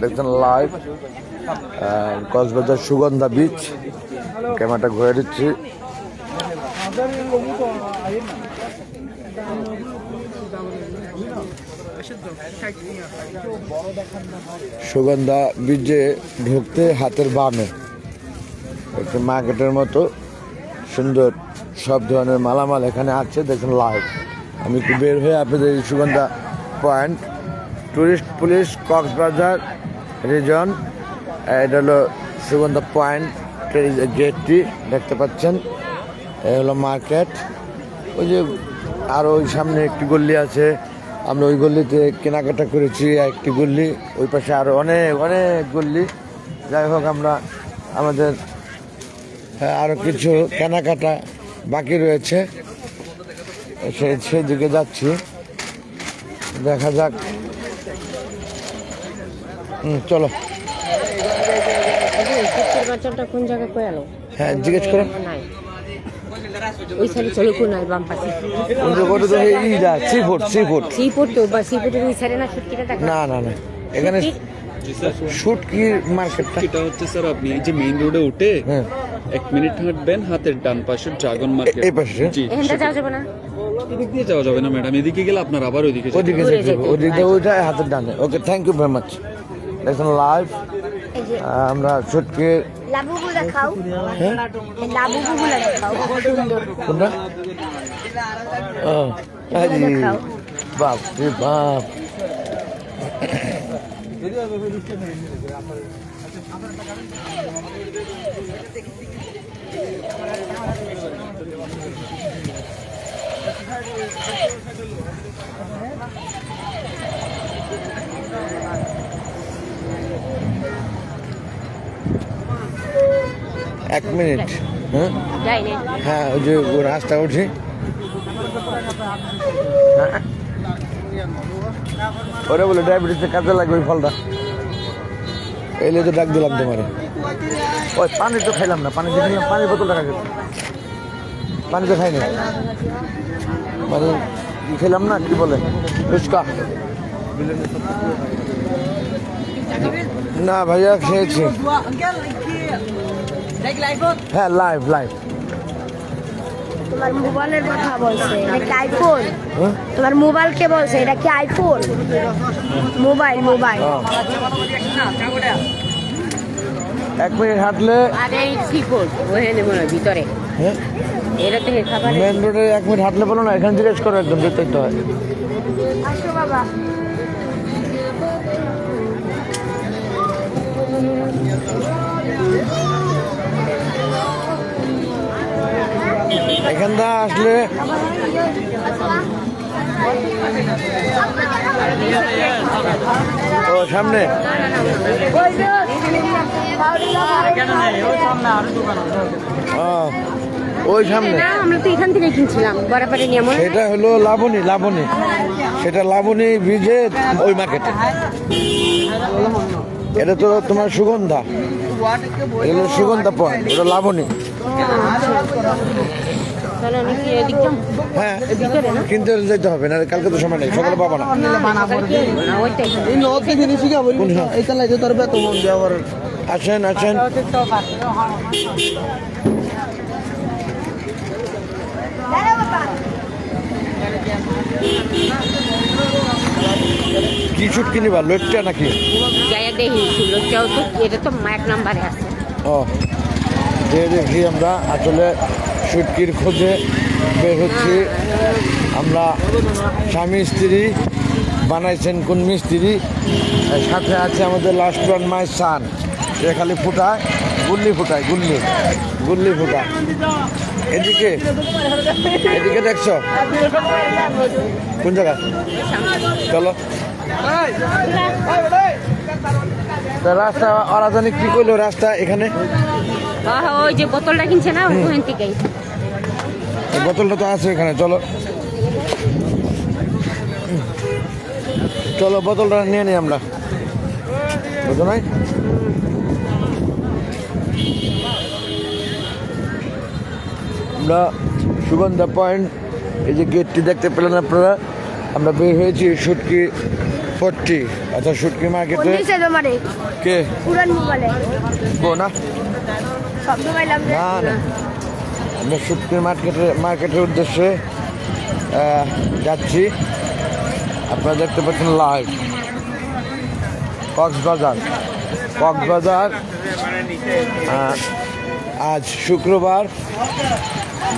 দেখছেন live Cox's Bazar Sugandha beach ক্যামেরাটা ঘুরে দিচ্ছি সুগন্ধা বীজে ঢুকতে হাতের বামে, একটি মার্কেটের মতো সুন্দর, সব ধরনের মালামাল এখানে আছে দেখুন লাইভ আমি একটু বের হয়ে আপনাদের Sugandha point tourist police Cox's Bazar region এটা হলো সুগন্ধা পয়েন্ট গেটটি দেখতে পাচ্ছেন। এ হলো মার্কেট ওই যে আর ওই সামনে একটি গল্লি আছে। আমরা ওই গল্লিতে কেনাকাটা করেছি একটি গল্লি ওই পাশে আরও অনেক অনেক গল্লি যাই হোক, আমরা আমাদের আরও কিছু কেনাকাটা বাকি রয়েছে। সে, সেদিকে যাচ্ছি। দেখা যাক। হুম, চলো। বাচ্চাটা কোন জায়গায় কয়ে আলো হ্যাঁ জিজ্ঞেস করো। নাই। ওই সাইডে চলে কোন নাই বাম পাশে? ওটা তো sea food sea food sea port তো বা সি পোর্টের ওই সাইডে না সুটকিটা না না না। এখানে জি স্যার শুটকির মার্কেটটা। এটা হচ্ছে স্যার আপনি এই যে মেইন রোডে উঠে হ্যাঁ। এক মিনিট হাঁটবেন হাতের ডান পাশে ড্রাগন মার্কেট এই পাশে? জি এখানটা যাওয়া যাবে না? এদিক দিয়ে যাওয়া যাবে না ম্যাডাম এদিকে গেলে আপনার আবার ওইদিকে ওইটা হাতের ডানে। Okay thank you very much দেখুন লাইভ আমরা খাও হ্যাঁ। বাপ রে বাপ। এক মিনিট হ্যাঁ? হ্যাঁ ওই যে রাস্তা উঠি। হ্যাঁ। ওরে বলে ডায়াবেটিসে কাজে লাগবে ওই ফলটা। এলে তো ডাক দিলাম তোমারে। ওই পানি তো খাইলাম না পানি খেলাম পানির বোতল টাকা গেছে পানি তো খাইনি। মানে খেলাম না কি বলে? ফুচকা। না ভাইয়া খেয়েছি। হ্যাঁ লাইভ লাইভ তোমার মোবাইলের কথা বলছে এটা কি আইফোন তোমার মোবাইল কে বলছে এটা কি আইফোন মোবাইল মোবাইল। এক মিনিট হাঁটলে আর ভিতরে। হ্যাঁ? এটা থেকে খাবার মেন রোডে এক মিনিট হাঁটলে বলো না এখানে জিজ্ঞেস করো একদম যেতে তো হয়। আসো বাবা। এখান থেকে আসলে ও সামনে। ওই সামনে। আমরা তো এখান থেকে কিনছিলাম বরাবরে নিয়ে মনে সেটা হলো লাবণী লাবণী। সেটা লাবণী ব্রিজে ওই মার্কেটে এটা তো তোমার সুগন্ধা। এটা হলো সুগন্ধা পয়েন্ট এটা লাবণী? হ্যাঁ কিনতে যেতে হবে না কালকে তো সময় নেই সকালে পাবো না। আসেন আসেন। কি শুট কিনিবা লোটটা নাকি? দেখি লোকটাও তো এটা তো এক নাম্বারে আছে। ও যে দেখি আমরা আসলে শুটকির খোঁজে বের হচ্ছি। আমরা স্বামী স্ত্রী বানাইছেন কোন মিস্ত্রি সাথে আছে আমাদের লাস্ট ওয়ান মাই সান সে খালি ফুটায় গুল্লি ফুটায় গুল্লি গুল্লি ফুটায়। এদিকে এদিকে দেখছ? কোন জায়গা চলো। রাস্তা ওরা জানি কি করল রাস্তা এখানে? ওই যে বোতলটা কিনছে না ওখান থেকেই। বোতলটা তো আছে এখানে চলো। চলো বোতলটা নিয়ে নিই আমরা। বুঝো নাই? আমরা সুগন্ধা পয়েন্ট এই যে গেটটি দেখতে পেলেন আপনারা। আমরা বের হয়েছি শুটকি পট্টি। অর্থাৎ শুটকি মার্কেটে কে? পুরান মোবাইলে। গো না? সব মোবাইলাম না না। আমরা শুটকি মার্কেটে মার্কেটের উদ্দেশ্যে যাচ্ছি। আপনারা দেখতে পাচ্ছেন লাইভ কক্সবাজার। কক্সবাজার আজ শুক্রবার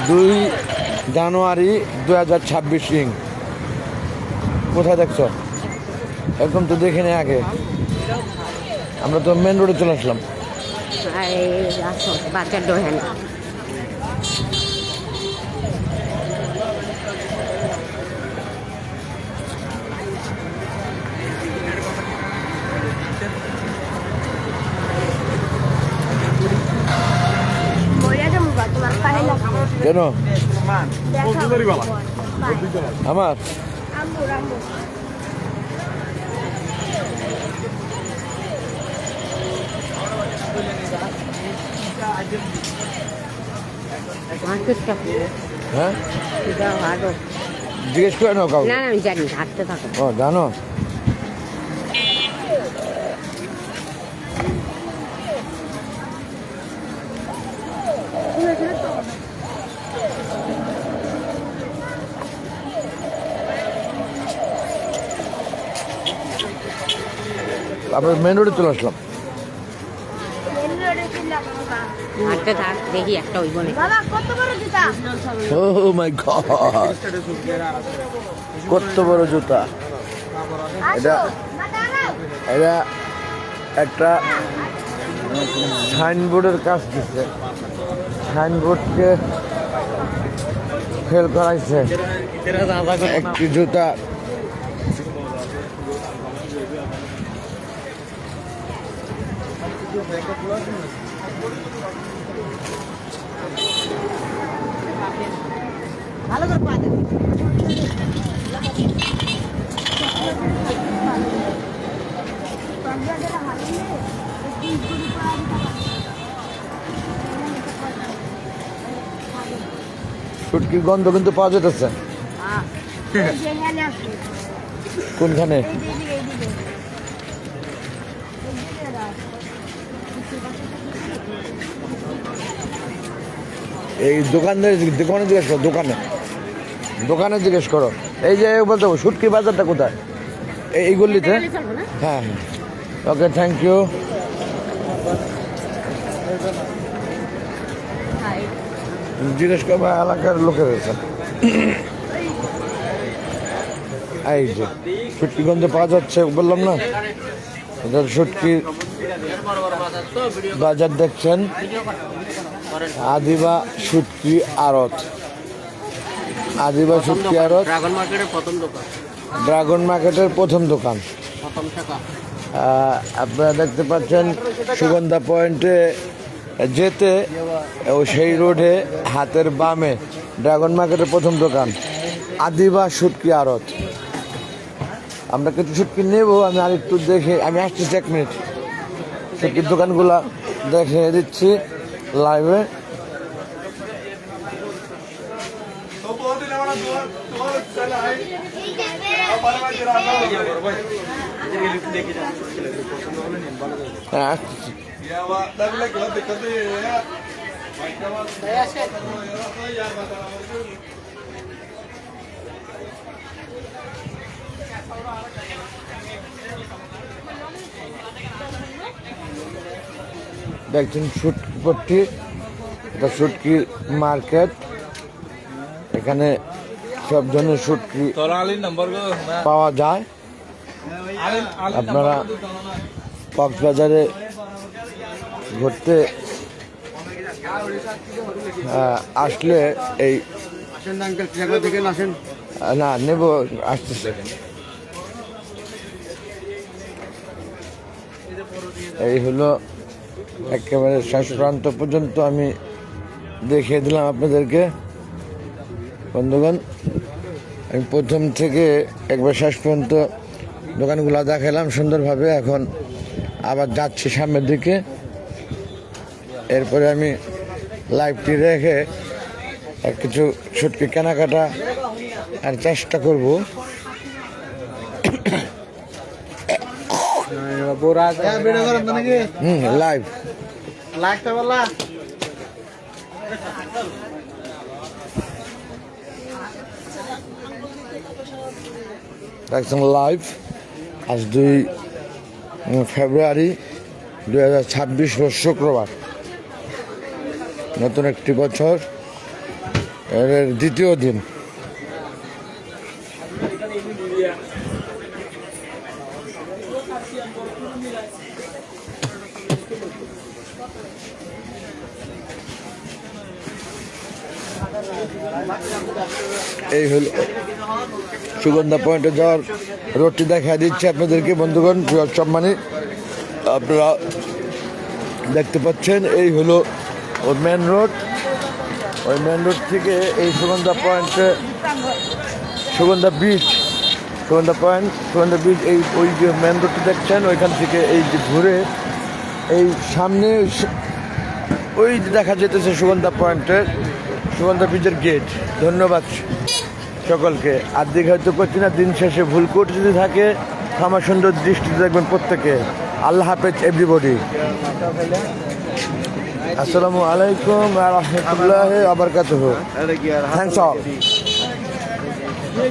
দুই জানুয়ারি দু হাজার ছাব্বিশ ইং। কোথায় দেখছ? এরকম তো দেখিনি আগে। আমরা তো মেন রোডে চলে আসলাম। বাচ্চার কেন? আমার? হ্যাঁ? জিজ্ঞেস করে কাউকে। না আমি জানি হাঁটতে থাকো ও, জানো? তারপরে মেন রোডে চলে আসলাম মেন রোডে ছিলাম বাবা হাঁটতে থাক দেখি একটা ওই বনে কত বড় জুতা? ও মাই গড কত বড় জুতা? এটা এটা একটা সাইনবোর্ডের কাজ দিচ্ছে সাইনবোর্ডকে ফেল করাইছে। একটি জুতা। ছুটকির গন্ধ কিন্তু পাওয়া যেতেছে। কোনখানে? এই দিকে এই দিকে এই দোকানদার দোকানে জিজ্ঞেস করো দোকানে। দোকানে জিজ্ঞেস করো। এই যে বলতে শুটকি বাজারটা কোথায়? এই- গল্লিতে হ্যাঁ ওকে থ্যাংক ইউ জিজ্ঞেস করব এলাকার লোকের এই যে শুটকি গন্ধ পাওয়া যাচ্ছে বললাম না? এটা শুটকি বাজার দেখছেন। আদিবা শুটকি আড়ত। আদিবা শুটকি আড়ত ড্রাগন মার্কেটের প্রথম দোকান? ড্রাগন মার্কেটের প্রথম দোকান। প্রথম আপনারা দেখতে পাচ্ছেন সুগন্ধা পয়েন্টে যেতে ও সেই রোডে হাতের বামে ড্রাগন মার্কেটের প্রথম দোকান আদিবা সুটকি আড়ত। আমরা কিছু সুটকি নেব আমি আরেকটু দেখে আমি আসতেছি এক মিনিট। সুটকির দোকানগুলা দেখে দিচ্ছি লাইভে হ্যাঁ আসতেছি দেখছেন সুটপট্টি এটা সুটকি মার্কেট। এখানে সব ধরনের সুটকি পাওয়া যায়? আপনারা কক্সবাজারে ঘুরতে আসলে এই না নেব আসতেছে। এই হলো একেবারে শেষ প্রান্ত পর্যন্ত আমি দেখিয়ে দিলাম আপনাদেরকে। বন্ধুগণ আমি প্রথম থেকে একবার শেষ পর্যন্ত দোকানগুলো দেখালাম সুন্দরভাবে। এখন আবার যাচ্ছি সামনের দিকে। এরপরে আমি লাইভটি রেখে আর কিছু ছুটকি কেনাকাটা আর চেষ্টা করব। হুম লাইভ লাগতে দেখছেন লাইভ আজ দুই ফেব্রুয়ারি দুই হাজার ছাব্বিশ শুক্রবার। নতুন একটি বছর, এর দ্বিতীয় দিন। এই হল সুগন্ধা পয়েন্টে যাওয়ার রোডটি দেখা দিচ্ছে আপনাদেরকে, বন্ধুগণ সম্মানী, আপনারা দেখতে পাচ্ছেন, এই হলো ওই মেন রোড ওই মেন রোড থেকে এই সুগন্ধা পয়েন্টে Sugandha beach Sugandha point, Sugandha beach এই ওই যে মেন রোডটি দেখছেন, ওইখান থেকে এই যে ঘুরে এই সামনে ওই দেখা যেতেছে সুগন্ধা পয়েন্টের সুগন্ধা বিচের গেট ধন্যবাদ সকলকে। আর দীঘা হয়তো করছি না, দিন শেষে ভুল করে যদি থাকে, ক্ষমা সুন্দর দৃষ্টি দেখবেন প্রত্যেকে। আল্লাহ হাফেজ এভরিবডি আসসালামু আলাইকুম আবার কাছে থ্যাংকস অল